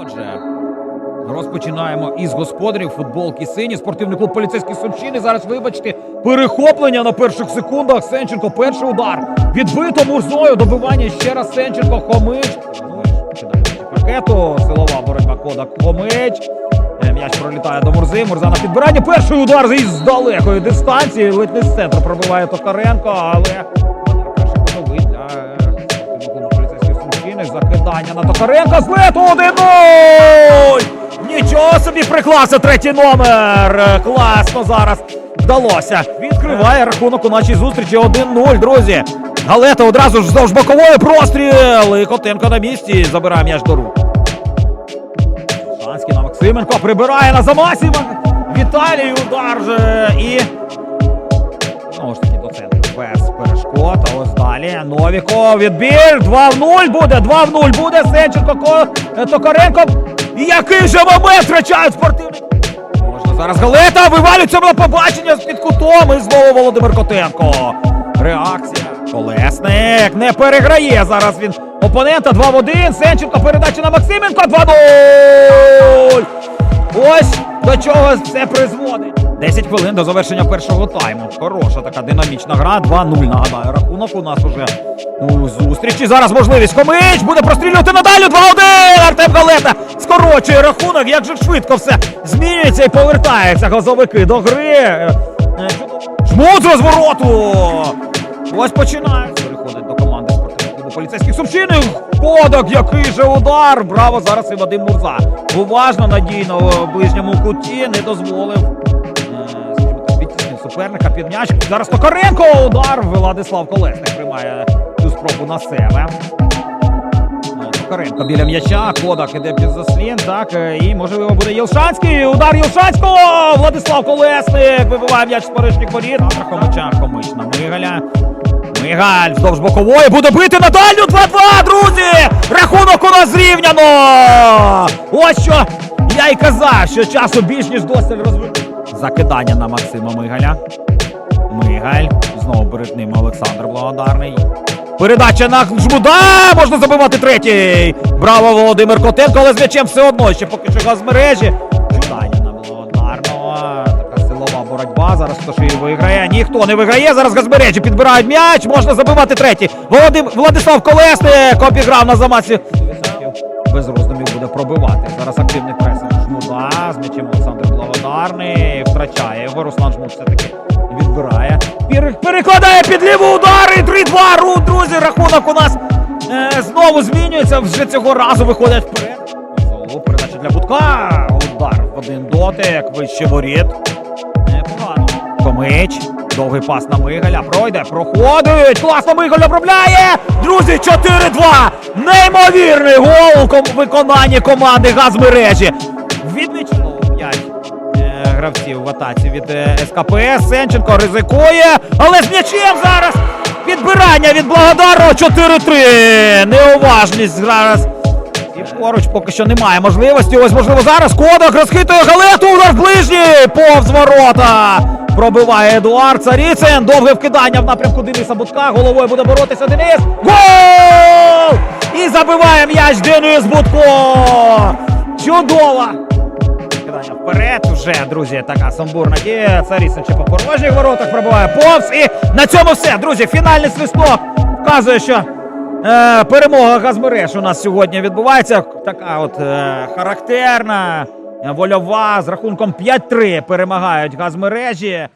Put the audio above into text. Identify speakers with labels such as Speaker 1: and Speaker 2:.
Speaker 1: Отже, розпочинаємо із господарів футболки сині. Спортивний клуб поліцейський Сумщини. Зараз, вибачте, перехоплення на перших секундах. Сенченко, перший удар. Відбито Мурзою. Добивання ще раз Сенченко. Хомич. Кидає на. Силова боротьба кода Хомич. Е, М'яч пролітає до Мурзи. Мурза на підбиранні. Перший удар із далекої дистанції. Ледь не з центру пробиває Токаренко, але перший для поліцейських Закидання на Токаренка. З лету 1-0! Нічого собі приклався третій номер. Класно зараз вдалося. Відкриває рахунок у нашій зустрічі 1-0, друзі. Галета одразу ж вздовж бокової простріл. І Котенко на місці забирає м'яч до рук. Шанський на Максименко прибирає на замасі. Віталій удар же і. Знову ж таки до центру. Без перешкод. Ось далі. Новіков відбір. 2 в 0 буде. 2 в 0 буде. Сенченко Ко... е, Токаренко. Який же момент втрачають спортивний. Можна зараз Галета вивалюється на побачення з під кутом. І знову Володимир Котенко. Реакція. Колесник не переграє. Зараз він опонента 2 в 1. Сенченко передача на Максименко 2-0. Ось до чого все призводить. 10 хвилин до завершення першого тайму. Хороша така динамічна гра. 2-0. Нагадаю, рахунок у нас уже у зустрічі. Зараз можливість. Хомич буде прострілювати надалі. 2-1. Артем Галета скорочує рахунок. Як же швидко все змінюється і повертаються газовики до гри. Е, е, Жмут з розвороту. Ось починають. Поліцейських Сумщини. Кодак, який же удар! Браво! Зараз і Вадим Мурза. Уважно, надійно в ближньому куті не дозволив. е, суперника під. Зараз Токаренко удар. Владислав Колесник приймає цю спробу на себе. Е, Токаренко біля м'яча, Кодак іде під заслін, так, е, і можливо буде Єлшанський, удар Єлшанського, Владислав Колесник, вибиває м'яч з порожніх воріт, а Хомича, Хомич на Мигаля. Мигаль вздовж бокової буде бити на дальню 2-2, друзі! Рахунок у нас зрівняно! Ось що я й казав, що часу більш ніж досить розвити. Закидання на Максима Мигаля. Мигаль. Знову перед ним Олександр Благодарний. Передача на жмуда! Можна забивати третій! Браво, Володимир Котенко, але з м'ячем все одно ще поки що газ мережі. Питання на Благодарного. Така силова боротьба. Зараз хто ж її виграє. Ніхто не виграє. Зараз газмережі підбирають м'яч. Можна забивати третій. Володим... Владислав Колесник обіграв на замасі. Без роздумів буде пробивати. Зараз активний пресинг Жмуда. З м'ячем Олександр Благодарний. Втрачає його. Руслан Жмуд все-таки відбирає. Перекладає під ліву удар і 3-2. Ру, друзі, рахунок у нас е, знову змінюється. Вже цього разу виходять вперед. Золо, передача для Будка. Удар в один дотик. Вище воріт. Непогано. Томич. Довгий пас на Мигаля. Пройде. Проходить. Класно Мигаль обробляє. Друзі, 4-2. Неймовірний гол у виконанні команди газмережі. Відмічено 5 е, гравців в атаці від е, СКПС. Сенченко ризикує. Але з м'ячем зараз. Підбирання від Благодарного 4-3. Неуважність зараз. І поруч поки що немає можливості. Ось можливо зараз Кодак розхитує галету. Удар ближній. Повз ворота. Пробиває Едуард Царіцин. Довге вкидання в напрямку Дениса Будка. Головою буде боротися Денис. Гол! І забиває м'яч Денис Будко. Чудово! Кидання вперед вже, друзі, така сумбурна дія. Царіцин ще по порожніх воротах пробиває повз. І на цьому все, друзі. Фінальний свисток вказує, що е, перемога газмереж у нас сьогодні відбувається. Така от е, характерна, вольова з рахунком 5-3 перемагають газмережі.